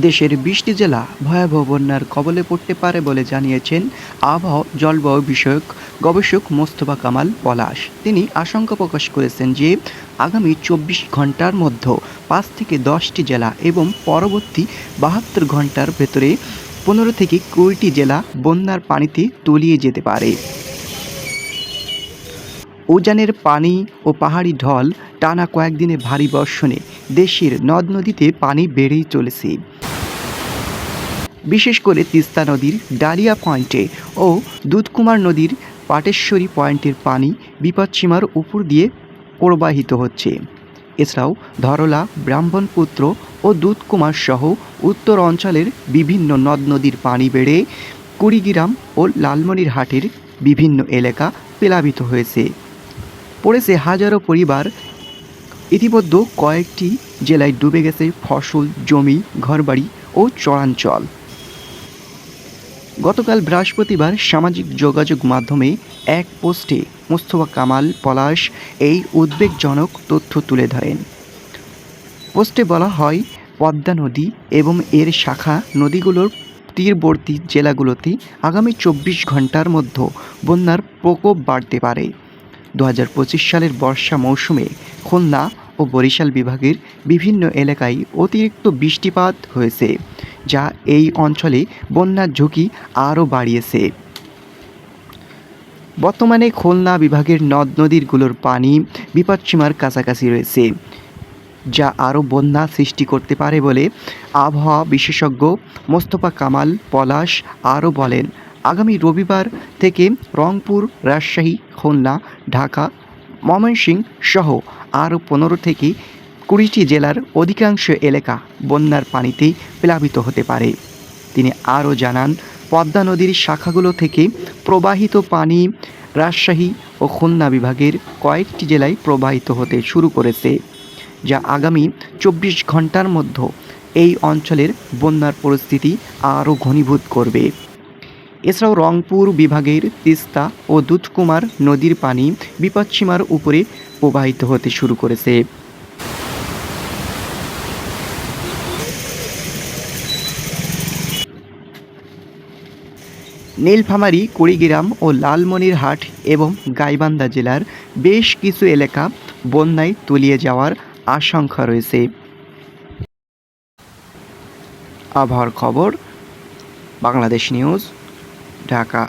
দেশের বিশটি জেলা ভয়াবহ বন্যার কবলে পড়তে পারে বলে জানিয়েছেন আবহাওয়া জলবায়ু বিষয়ক গবেষক মোস্তফা কামাল পলাশ। তিনি আশঙ্কা প্রকাশ করেছেন যে, আগামী চব্বিশ ঘণ্টার মধ্যে পাঁচ থেকে দশটি জেলা এবং পরবর্তী বাহাত্তর ঘণ্টার ভেতরে পনেরো থেকে কুড়িটি জেলা বন্যার পানিতে তলিয়ে যেতে পারে। উজানের পানি ও পাহাড়ি ঢল টানা কয়েকদিনে ভারী বর্ষণে দেশের নদ নদীতে পানি বেড়েই চলেছে। বিশেষ করে তিস্তা নদীর ডালিয়া পয়েন্টে ও দুধকুমার নদীর পাটেশ্বরী পয়েন্টের পানি বিপদসীমার উপর দিয়ে প্রবাহিত হচ্ছে। এছাড়াও ধরলা, ব্রাহ্মণপুত্র ও দুধকুমার সহ উত্তর অঞ্চলের বিভিন্ন নদ নদীর পানি বেড়ে কুড়িগ্রাম ও লালমনিরহাটের বিভিন্ন এলাকা প্লাবিত হয়েছে। পড়েছে হাজারো পরিবার। ইতিমধ্যে কয়েকটি জেলায় ডুবে গেছে ফসল, জমি, ঘরবাড়ি ও চরাঞ্চল। গতকাল বৃহস্পতিবার সামাজিক যোগাযোগ মাধ্যমে এক পোস্টে মোস্তফা কামাল পলাশ এই উদ্বেগজনক তথ্য তুলে ধরেন। পোস্টে বলা হয়, পদ্মা নদী এবং এর শাখা নদীগুলোর তীরবর্তী জেলাগুলোতে আগামী চব্বিশ ঘণ্টার মধ্যে বন্যার প্রকোপ বাড়তে পারে। দু হাজার পঁচিশ সালের বর্ষা মৌসুমে খুলনা ও বরিশাল বিভাগের বিভিন্ন এলাকায় অতিরিক্ত বৃষ্টিপাত হয়েছে, যা এই অঞ্চলে বন্যার ঝুঁকি আরও বাড়িয়েছে। বর্তমানে খুলনা বিভাগের নদ নদীরগুলোর পানি বিপদসীমার কাছাকাছি রয়েছে, যা আরও বন্যা সৃষ্টি করতে পারে বলে আবহাওয়া বিশেষজ্ঞ মোস্তফা কামাল পলাশ আরও বলেন, আগামী রবিবার থেকে রংপুর, রাজশাহী, খুলনা, ঢাকা, ময়মনসিংহ সহ আরও পনেরো থেকে কুড়িটি জেলার অধিকাংশ এলাকা বন্যার পানিতে প্লাবিত হতে পারে। তিনি আরও জানান, পদ্মা নদীর শাখাগুলো থেকে প্রবাহিত পানি রাজশাহী ও খুলনা বিভাগের কয়েকটি জেলায় প্রবাহিত হতে শুরু করেছে, যা আগামী চব্বিশ ঘণ্টার মধ্যে এই অঞ্চলের বন্যার পরিস্থিতি আরও ঘনীভূত করবে। এছাড়াও রংপুর বিভাগের তিস্তা ও দুধকুমার নদীর পানি বিপদসীমার উপরে প্রবাহিত হতে শুরু করেছে। নীলফামারী, কুড়িগ্রাম ও লালমনিরহাট এবং গাইবান্ধা জেলার বেশ কিছু এলাকা বন্যায় তলিয়ে যাওয়ার আশঙ্কা রয়েছে। আবহাওয়ার খবর, বাংলাদেশ নিউজ ঢাকা।